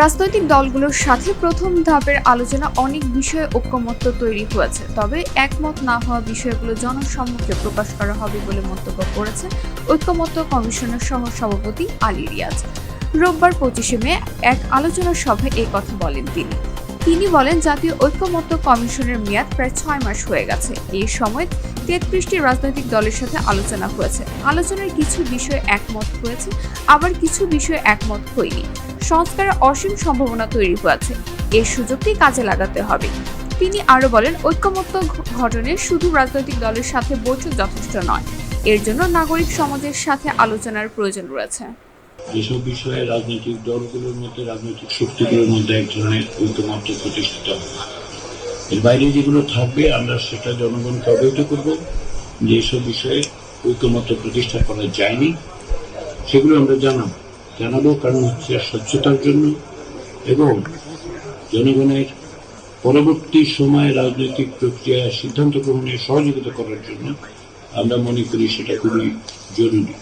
রাজনৈতিক দলগুলোর সাথে প্রথম ধাপের আলোচনা অনেক বিষয়ে ঐক্যমত্য তৈরি হয়েছে। তবে একমত না হওয়া বিষয়গুলো জনসম্মুখে প্রকাশ করা হবে বলে মন্তব্য করেছে ঐক্যমত্য কমিশনের সহ সভাপতি আলী রিয়াজ। রোববার পঁচিশে মে এক আলোচনা সভায় এই কথা বলেন তিনি। তিনি বলেন, জাতীয় ঐক্যমত্য কমিশনের মেয়াদ প্রায় ছয় মাস হয়ে গেছে। এই সময় তেত্রিশটি রাজনৈতিক দলের সাথে আলোচনা হয়েছে। আলোচনার কিছু বিষয়ে একমত হয়েছে, আবার কিছু বিষয়ে একমত হয়নি। সংস্কারের অসীম সম্ভাবনা তৈরি হয়েছে। এই সুযোগটি কাজে লাগাতে হবে। তিনি আরও বলেন, ঐক্যমত্য ঘটনে শুধু রাজনৈতিক দলের সাথে বৈঠক যথেষ্ট নয়। এর জন্য নাগরিক সমাজের সাথে আলোচনার প্রয়োজন রয়েছে। যেসব বিষয়ে রাজনৈতিক দলগুলোর মধ্যে, রাজনৈতিক শক্তিগুলোর মধ্যে এক ধরনের ঐক্যমত্য প্রতিষ্ঠিত হবে এর বাইরে যেগুলো থাকবে, আমরা সেটা জনগণকে অবহিত করব। যে এসব বিষয়ে ঐক্যমত্য প্রতিষ্ঠা করা যায়নি, সেগুলো আমরা জানাব। জানাব, কারণ হচ্ছে স্বচ্ছতার জন্য এবং জনগণের পরবর্তী সময়ে রাজনৈতিক প্রক্রিয়া সিদ্ধান্ত গ্রহণে সহযোগিতা করার জন্য আমরা মনে করি সেটা খুবই জরুরি।